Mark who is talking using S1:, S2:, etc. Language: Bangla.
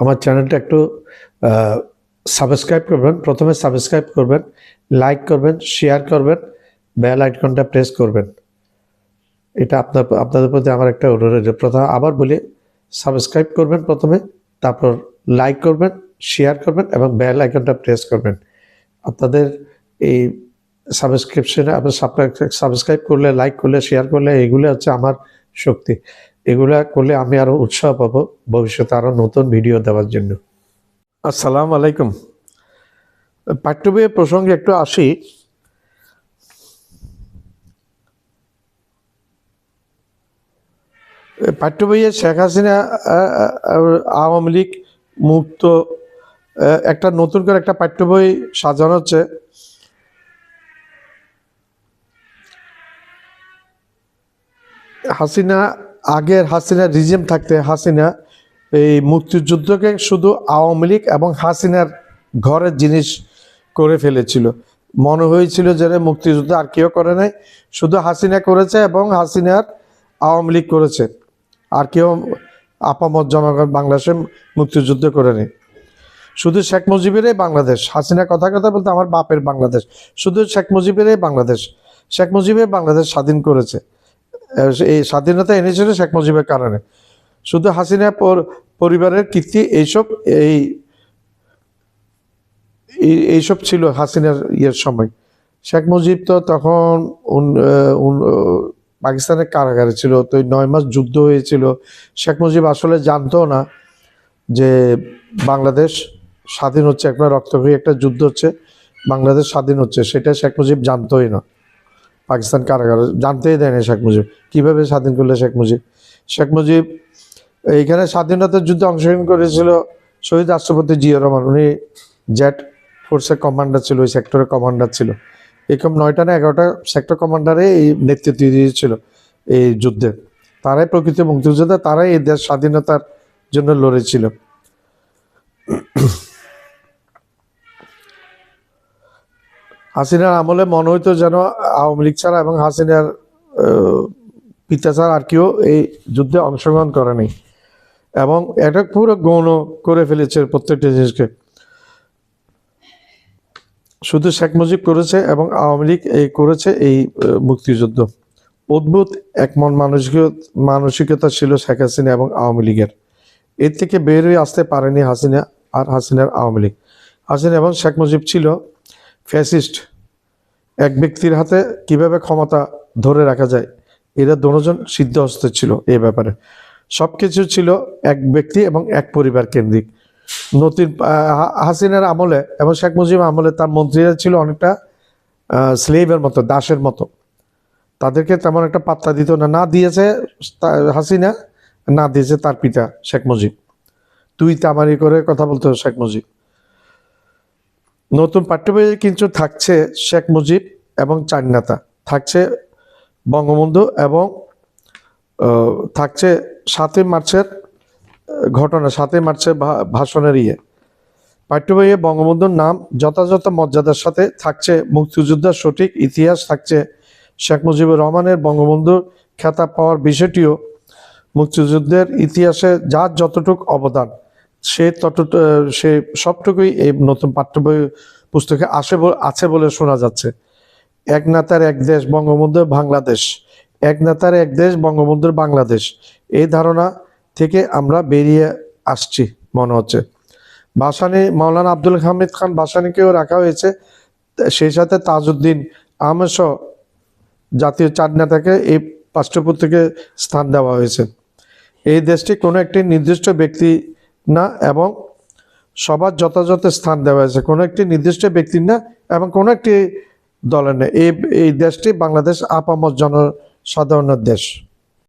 S1: আমার চ্যানেলটা একটু সাবস্ক্রাইব করবেন। প্রথমে সাবস্ক্রাইব করবেন লাইক করবেন শেয়ার করবেন বেল আইকনটা প্রেস করবেন। এটা আপনার, আপনাদের প্রতি আমার একটা অনুরোধ প্রথম আবার বলি সাবস্ক্রাইব করবেন প্রথমে, তারপর লাইক করবেন শেয়ার করবেন এবং বেল আইকনটা প্রেস করবেন। আপনাদের এই সাবস্ক্রিপশনে আপনার সাবস্ক্রাইব করলে লাইক করলে শেয়ার করলে, এগুলো হচ্ছে আমার শক্তি। এগুলা করলে আমি আরও উৎসাহ পাবো ভবিষ্যতে আরও নতুন ভিডিও দেওয়ার জন্য। আসসালামু আলাইকুম। পাঠ্য বইয়ের প্রসঙ্গে একটু আসি। পাঠ্য বইয়ে শেখ হাসিনা আওয়ামী লীগ মুক্ত একটা নতুন করে একটা পাঠ্য বই সাজানো হচ্ছে। হাসিনা আগের হাসিনা রিজিম থাকতে হাসিনা এই মুক্তিযুদ্ধকে শুধু আওয়ামী লীগ এবং হাসিনার ঘরের জিনিস করে ফেলেছিল। মনে হয়েছিল যে মুক্তিযুদ্ধ আর কেউ করে নাই, শুধু হাসিনা করেছে এবং হাসিনার আওয়ামী লীগ করেছে। আর কেউ আপামত জনগণ বাংলাদেশে মুক্তিযুদ্ধ করে নেই। শুধু শেখ মুজিবেরই বাংলাদেশ। হাসিনা কথা কথা বলতে আমার বাপের বাংলাদেশ। শুধু শেখ মুজিবেরই বাংলাদেশ। শেখ মুজিবের বাংলাদেশ স্বাধীন করেছে। এই স্বাধীনতা এনেছিল শেখ মুজিবের কারণে। শুধু হাসিনা পর- পরিবারের কীর্তি, এইসব, এই, এই- এইসব ছিল হাসিনার ইয়ের সময়। শেখ মুজিব তো তখন পাকিস্তানের কারাগারে ছিল, তো নয় মাস যুদ্ধ হয়েছিল। শেখ মুজিব আসলে জানতো না যে বাংলাদেশ স্বাধীন হচ্ছে একটা রক্তক্ষয়ী একটা যুদ্ধ হচ্ছে, বাংলাদেশ স্বাধীন হচ্ছে, সেটা শেখ মুজিব জানতোই না। পাকিস্তান কারাগারে জানতেই দেয় না শেখ মুজিব। কীভাবে স্বাধীন করলে শেখ মুজিব? শেখ মুজিব এইখানে স্বাধীনতার যুদ্ধে অংশগ্রহণ করেছিল শহীদ রাষ্ট্রপতি জিয়া রহমান। উনি জেট ফোর্সের কমান্ডার ছিল, ওই সেক্টরের কমান্ডার ছিল। এরকম নয়টা না এগারোটা সেক্টর কমান্ডারে এই নেতৃত্ব দিয়েছিল এই যুদ্ধে। তারাই প্রকৃত মুক্তিযোদ্ধা, তারাই এই দেশ স্বাধীনতার জন্য লড়েছিল। হাসিনার আমলে মনে হইতো যেন আওয়ামী লীগ ছাড়া এবং হাসিনার পিতা ছাড়া আর কেউ এই যুদ্ধে অংশগ্রহণ করে নাই। এবং এটা পুরো গৌণ করে ফেলেছে প্রত্যেকটা জিনিসকে। শুধু শেখ মুজিব করেছে এবং আওয়ামী লীগ এই করেছে এই মুক্তিযুদ্ধ। অদ্ভুত এক মন মানসিকতা ছিল শেখ হাসিনা এবং আওয়ামী লীগের। এর থেকে বের হয়ে আসতে পারেনি হাসিনা আর হাসিনার আওয়ামী লীগ। হাসিনা এবং শেখ মুজিব ছিল ফ্যাসিস্ট এক ব্যক্তির হাতে কীভাবে ক্ষমতা ধরে রাখা যায়, এরা দুজন সিদ্ধহস্ত ছিল এই ব্যাপারে। সব কিছু ছিল এক ব্যক্তি এবং এক পরিবার কেন্দ্রিক। নতুন হাসিনার আমলে এবং শেখ মুজিব আমলে তার মন্ত্রীরা ছিল অনেকটা স্লেভের মতো, দাসের মতো। তাদেরকে তেমন একটা পাত্তা দিত না। না দিয়েছে হাসিনা, না দিয়েছে তার পিতা শেখ মুজিব। তুই তামারি করে কথা বলতো শেখ মুজিব। নতুন পাঠ্য বইয়ে কিন্তু থাকছে শেখ মুজিব এবং চান্নাতা থাকছে বঙ্গবন্ধু এবং থাকছে সাতই মার্চের ঘটনা, সাতই মার্চের ভাষণের ইয়ে। পাঠ্যবইয়ে বঙ্গবন্ধুর নাম, যথাযথ মর্যাদার সাথে থাকছে মুক্তিযোদ্ধার সঠিক ইতিহাস, থাকছে শেখ মুজিবুর রহমানের বঙ্গবন্ধুর খেতাব পাওয়ার বিষয়টিও মুক্তিযুদ্ধের ইতিহাসে যার যতটুক অবদান। সে তত সে সবটুকুই এই নতুন পাঠ্য বই পুস্তকে আসে আছে বলে শোনা যাচ্ছে। এক নেতার এক দেশ বঙ্গবন্ধু বাংলাদেশ। এক নেতার এক দেশ বঙ্গবন্ধুর বাংলাদেশ। এই ধারণা থেকে আমরা বেরিয়ে আসছি, মনে হচ্ছে। ভাসানী মাওলানা আব্দুল হামিদ খান ভাসানীকেও রাখা হয়েছে। সেই সাথে তাজউদ্দিন আহমেদ জাতীয় চার নেতাকে এই পাঠ্যপুস্তকে স্থান দেওয়া হয়েছে। এই দেশটি কোনো একটি নির্দিষ্ট ব্যক্তি না এবং সবার যথাযথ স্থান দেওয়া হয়েছে। কোনো একটি নির্দিষ্ট ব্যক্তির না এবং কোনো একটি দলের না। এই এই দেশটি বাংলাদেশ আপামর জনসাধারণের দেশ।